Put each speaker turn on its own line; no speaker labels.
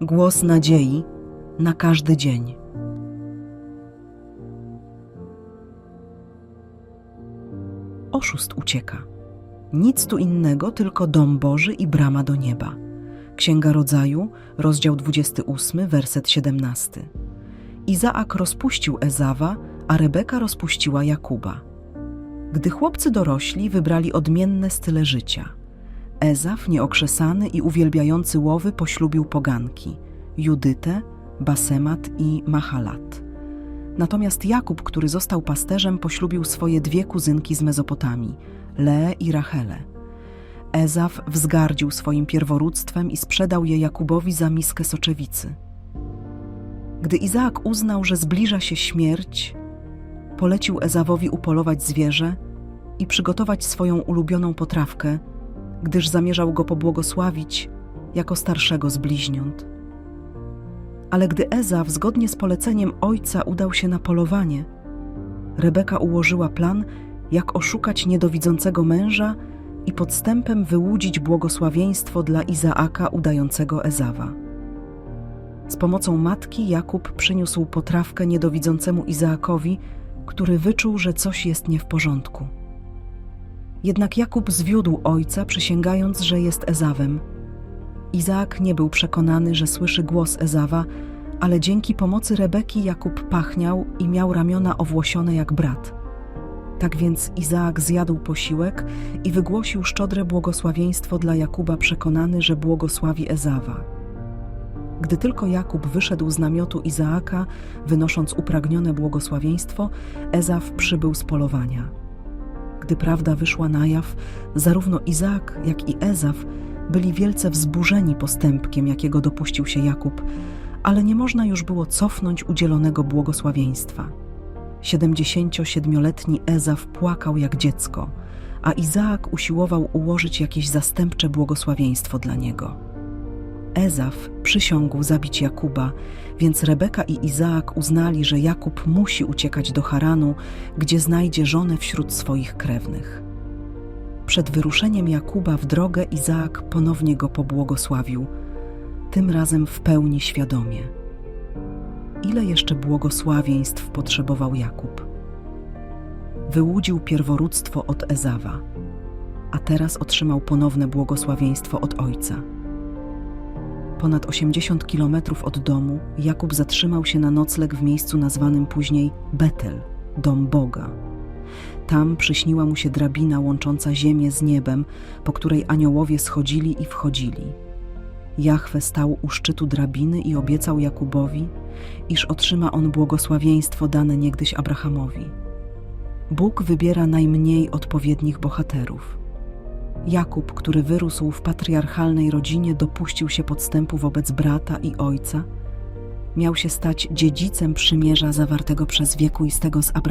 Głos nadziei na każdy dzień. Oszust ucieka. Nic tu innego, tylko dom Boży i brama do nieba. Księga Rodzaju, rozdział 28, werset 17. Izaak rozpuścił Ezawa, a Rebeka rozpuściła Jakuba. Gdy chłopcy dorośli, wybrali odmienne style życia. Ezaf, nieokrzesany i uwielbiający łowy, poślubił poganki Judytę, Basemat i Mahalat. Natomiast Jakub, który został pasterzem, poślubił swoje dwie kuzynki z Mezopotamii, Leę i Rachelę. Ezaf wzgardził swoim pierworództwem i sprzedał je Jakubowi za miskę soczewicy. Gdy Izaak uznał, że zbliża się śmierć, polecił Ezawowi upolować zwierzę i przygotować swoją ulubioną potrawkę, gdyż zamierzał go pobłogosławić jako starszego z bliźniąt. Ale gdy Ezaw zgodnie z poleceniem ojca udał się na polowanie, Rebeka ułożyła plan, jak oszukać niedowidzącego męża i podstępem wyłudzić błogosławieństwo dla Izaaka udającego Ezawa. Z pomocą matki Jakub przyniósł potrawkę niedowidzącemu Izaakowi, który wyczuł, że coś jest nie w porządku. Jednak Jakub zwiódł ojca, przysięgając, że jest Ezawem. Izaak nie był przekonany, że słyszy głos Ezawa, ale dzięki pomocy Rebeki Jakub pachniał i miał ramiona owłosione jak brat. Tak więc Izaak zjadł posiłek i wygłosił szczodre błogosławieństwo dla Jakuba, przekonany, że błogosławi Ezawa. Gdy tylko Jakub wyszedł z namiotu Izaaka, wynosząc upragnione błogosławieństwo, Ezaw przybył z polowania. Gdy prawda wyszła na jaw, zarówno Izaak, jak i Ezaw byli wielce wzburzeni postępkiem, jakiego dopuścił się Jakub, ale nie można już było cofnąć udzielonego błogosławieństwa. 77-letni Ezaw płakał jak dziecko, a Izaak usiłował ułożyć jakieś zastępcze błogosławieństwo dla niego. Ezaw przysiągł zabić Jakuba, więc Rebeka i Izaak uznali, że Jakub musi uciekać do Haranu, gdzie znajdzie żonę wśród swoich krewnych. Przed wyruszeniem Jakuba w drogę Izaak ponownie go pobłogosławił, tym razem w pełni świadomie. Ile jeszcze błogosławieństw potrzebował Jakub? Wyłudził pierworództwo od Ezawa, a teraz otrzymał ponowne błogosławieństwo od ojca. Ponad 80 kilometrów od domu Jakub zatrzymał się na nocleg w miejscu nazwanym później Betel, dom Boga. Tam przyśniła mu się drabina łącząca ziemię z niebem, po której aniołowie schodzili i wchodzili. Jahwe stał u szczytu drabiny i obiecał Jakubowi, iż otrzyma on błogosławieństwo dane niegdyś Abrahamowi. Bóg wybiera najmniej odpowiednich bohaterów. Jakub, który wyrósł w patriarchalnej rodzinie, dopuścił się podstępu wobec brata i ojca. Miał się stać dziedzicem przymierza zawartego przez wiekuistego z Abrahamem.